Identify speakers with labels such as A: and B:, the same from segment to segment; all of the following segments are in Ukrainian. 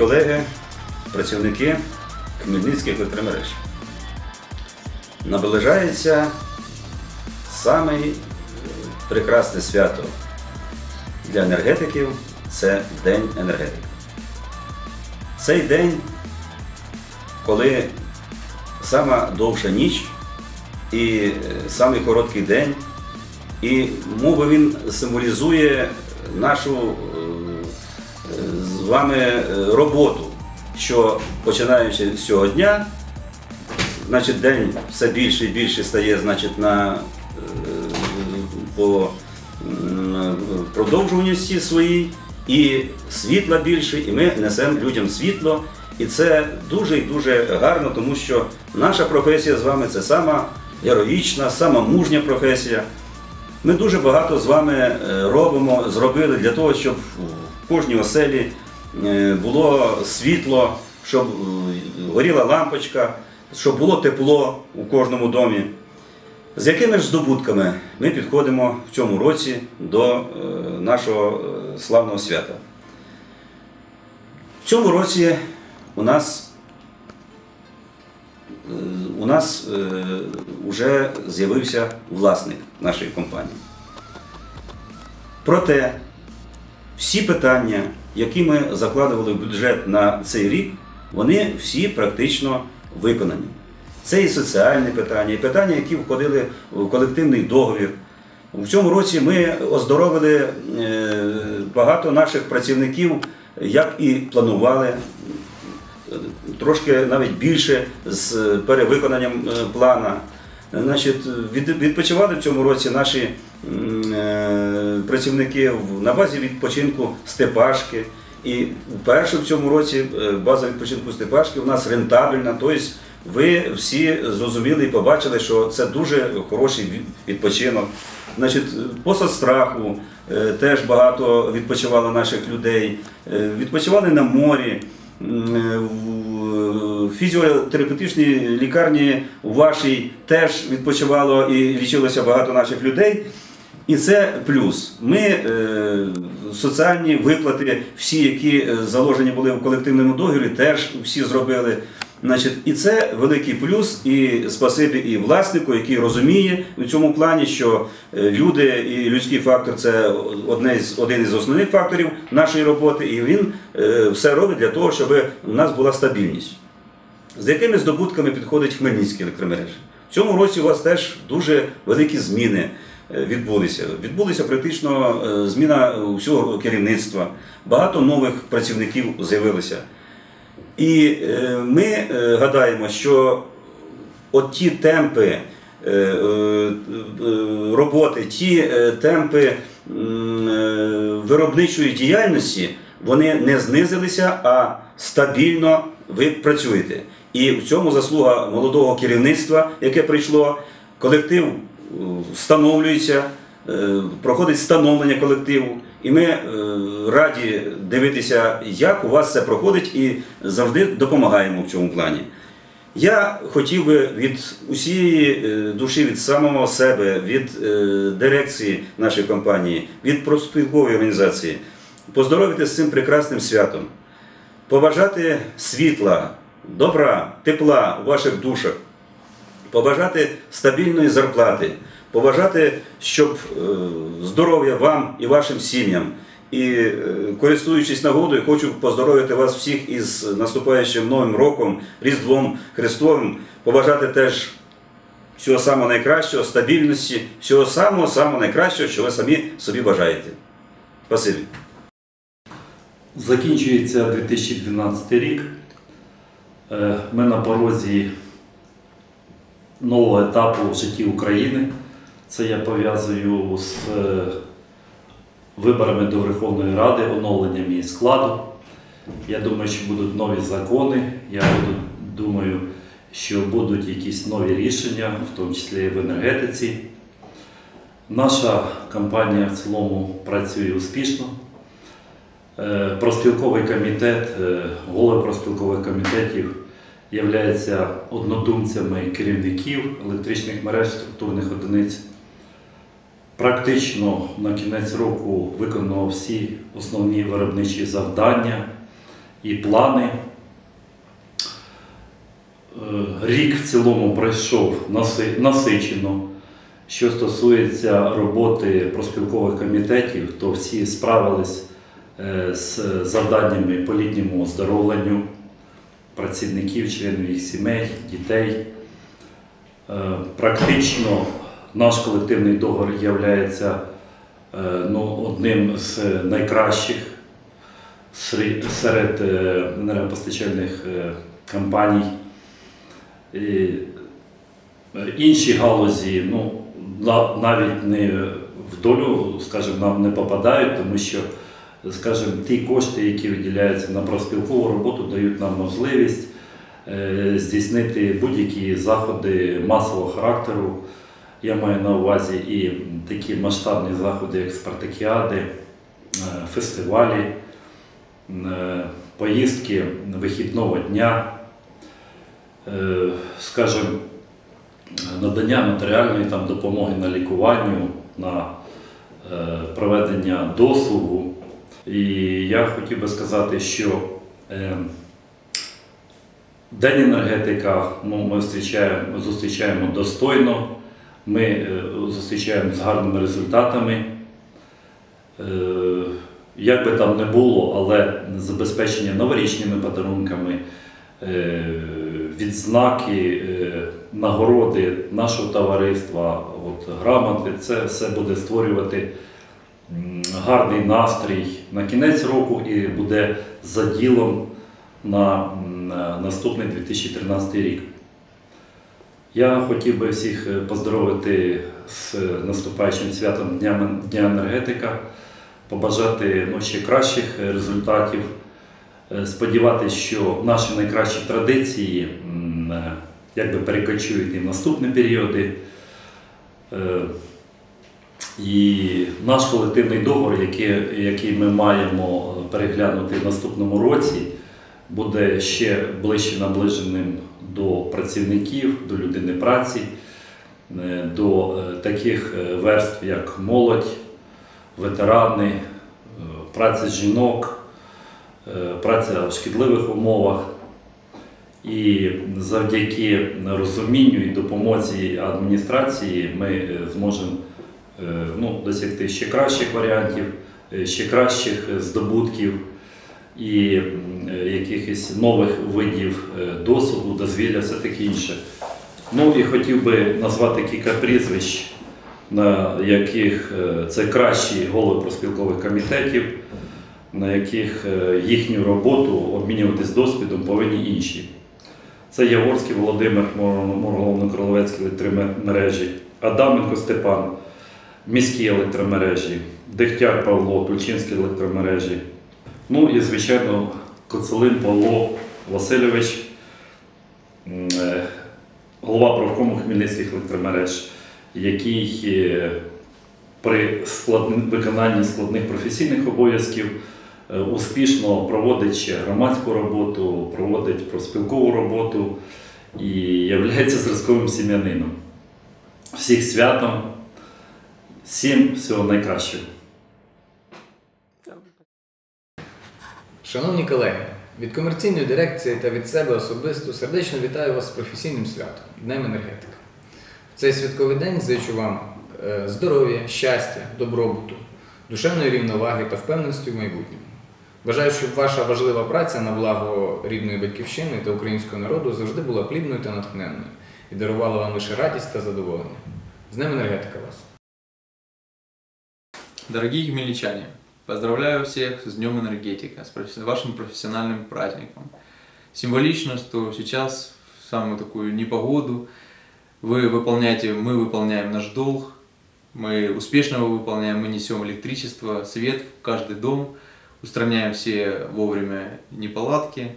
A: Колеги, працівники Хмельницьких електромереж, наближається саме прекрасне свято для енергетиків це День енергетики. Цей день, коли сама довша ніч і е, самий короткий день, і мов би він символізує нашу е, вами е, роботу, що починаючи з цього дня, значить, день все більше і більше стає значить, на, е, по продовжуваності своїй, і світла більше, і ми несемо людям світло. І це дуже і дуже гарно, тому що наша професія з вами це сама героїчна, сама мужня професія. Ми дуже багато з вами е, робимо, зробили для того, щоб в кожній оселі е, було світло, щоб е, горіла лампочка, щоб було тепло у кожному домі. З якими ж здобутками ми підходимо в цьому році до е, нашого е, славного свята? В цьому році у нас е, у нас вже з'явився власник нашої компанії. Проте всі питання, які ми закладували в бюджет на цей рік, вони всі практично виконані. Це і соціальні питання, і питання, які входили в колективний договір. У цьому році ми оздоровили е, багато наших працівників, як і планували, е, трошки навіть більше з перевиконанням е, плана. Значить, відпочивали в цьому році наші працівники на базі відпочинку Степашки. І вперше в цьому році е, база відпочинку Степашки у нас рентабельна. Тобто ви всі зрозуміли і побачили, що це дуже хороший відпочинок. Значить, по соцстраху е, теж багато відпочивало наших людей, Е, відпочивали на морі. Е, в фізіотерапевтичній лікарні у вашій теж відпочивало і лічилося багато наших людей. І це плюс. Ми е, соціальні виплати, всі, які е, заложені були в колективному договорі, теж всі зробили. Значить, і це великий плюс, і спасибі і власнику, який розуміє в цьому плані, що е, люди і людський фактор це одне з, один із основних факторів нашої роботи, і він е, все робить для того, щоб у нас була стабільність. З якими здобутками підходить Хмельницький електромережі? В цьому році у вас теж дуже великі зміни е, відбулися. Відбулася практично е, зміна всього керівництва, багато нових працівників з'явилося. І е, ми е, гадаємо, що от ті темпи е, е, е, роботи, ті е, темпи е, виробничої діяльності, вони не знизилися, а стабільно ви працюєте. І в цьому заслуга молодого керівництва, яке прийшло, колектив е, встановлюється, е, проходить встановлення колективу. І ми е, раді дивитися, як у вас це проходить, і завжди допомагаємо в цьому плані. Я хотів би від усієї е, душі, від самого себе, від дирекції нашої компанії, від профспілкової організації поздоровити з цим прекрасним святом, побажати світла, добра, тепла у ваших душах, побажати стабільної зарплати, побажати, щоб е, здоров'я вам і вашим сім'ям. І е, користуючись нагодою, хочу поздоровити вас всіх із наступаючим Новим роком, Різдвом Христовим, побажати теж всього самого найкращого, стабільності, всього самого самого найкращого, що ви самі собі бажаєте. Спасибі.
B: Закінчується 2012 рік. Е, Ми на порозі нового етапу в житті України. Це я пов'язую з е, виборами до Верховної Ради, оновленням її складу. Я думаю, що будуть нові закони. Я думаю, що будуть якісь нові рішення, в тому числі і в енергетиці. Наша компанія в цілому працює успішно. Е, Профспілковий комітет, е, голови профспілкових комітетів являються однодумцями керівників електричних мереж структурних одиниць. Практично на кінець року виконано всі основні виробничі завдання, і плани. Е, Рік в цілому пройшов насичено. Що стосується роботи проспілкових комітетів, то всі справились е, з завданнями по літньому оздоровленню працівників, членів їх сімей, дітей. Е, Практично наш колективний договір є ну, одним з найкращих серед е, енергопостачальних е, компаній. І, е, Інші галузі ну, навіть не в долю, скажімо, нам не попадають, тому що, скажімо, ті кошти, які виділяються на профспілкову роботу, дають нам можливість е, здійснити будь-які заходи масового характеру. Я маю на увазі і такі масштабні заходи, як спартакіади, е, фестивалі, е, поїздки вихідного дня, скажімо, надання матеріальної там, допомоги на лікуванню, на проведення досугу. І я хотів би сказати, що е, День енергетика ну, ми зустрічаємо, зустрічаємо достойно, ми е, зустрічаємо з гарними результатами. Е, Як би там не було, але забезпечення новорічними подарунками, е, відзнаки, е, нагороди нашого товариства, от, грамоти, це все буде створювати гарний настрій на кінець року і буде заділом на, на наступний 2013 рік. Я хотів би всіх е, поздоровити з наступаючим святом Дня, Дня енергетика, побажати ну, ще кращих е, результатів, Е, сподіватися, що наші найкращі традиції е, якби перекочують і в наступні періоди. Е, І наш колективний договор, який, який ми маємо переглянути в наступному році, буде ще ближче наближеним до працівників, до людини праці, е, до е, таких е, верств, як молодь, ветерани, е, праця жінок, е, праця в шкідливих умовах. І завдяки розумінню і допомозі адміністрації ми е, зможемо е, ну, досягти ще кращих варіантів, е, ще кращих е, здобутків і е, якихось нових видів е, досвіду, дозвілля, все таке інше. Ну і хотів би назвати кілька прізвищ, на яких е, це кращі голови проспілкових комітетів, на яких е, їхню роботу обмінюватись досвідом повинні інші. Це Яворський Володимир, Морголовно-Кроловецькі електромережі, Адаменко Степан, міські електромережі, Дегтяр Павло, Ключинські електромережі. Ну і, звичайно, Коцелин Павло Васильович, е, голова правкому Хмельницьких електромереж, який е, при виконанні складних професійних обов'язків е, успішно проводить ще громадську роботу, проводить проспілкову роботу і є зразковим сім'янином. Всіх святом, всім всього найкращого.
C: Шановні колеги, від комерційної дирекції та від себе особисто сердечно вітаю вас з професійним святом Днем енергетика. В цей святковий день зичу вам е, здоров'я, щастя, добробуту, душевної рівноваги та впевненості в майбутньому. Бажаю, щоб ваша важлива праця на благо рідної батьківщини та українського народу завжди була плідною та натхненною і дарувала вам лише радість та задоволення. З Днем енергетика вас!
D: Дорогие хмельничане, поздравляю всех с Днем энергетика, с вашим профессиональным праздником. Символично, что сейчас, в самую такую непогоду, вы выполняете, мы выполняем наш долг, мы успешно его выполняем, мы несем электричество, свет в каждый дом, устраняем все вовремя неполадки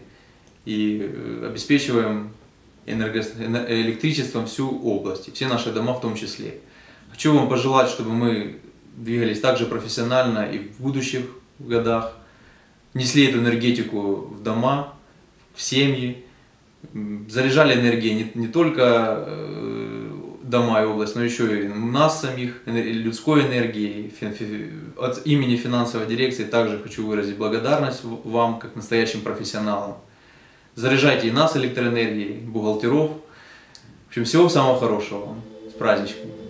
D: и э, обеспечиваем энерго- эне- электричеством всю область, все наши дома в том числе. Хочу вам пожелать, чтобы мы двигались также профессионально и в будущих годах, несли эту энергетику в дома, в семьи, заряжали энергией не, не только э, дома и область, но еще и нас самих, людской фи- от имени финансовой дирекции также хочу выразить благодарность вам, как настоящим профессионалам. Заряжайте и нас электроэнергией, бухгалтеров. В общем, всего самого хорошего вам. С праздничком.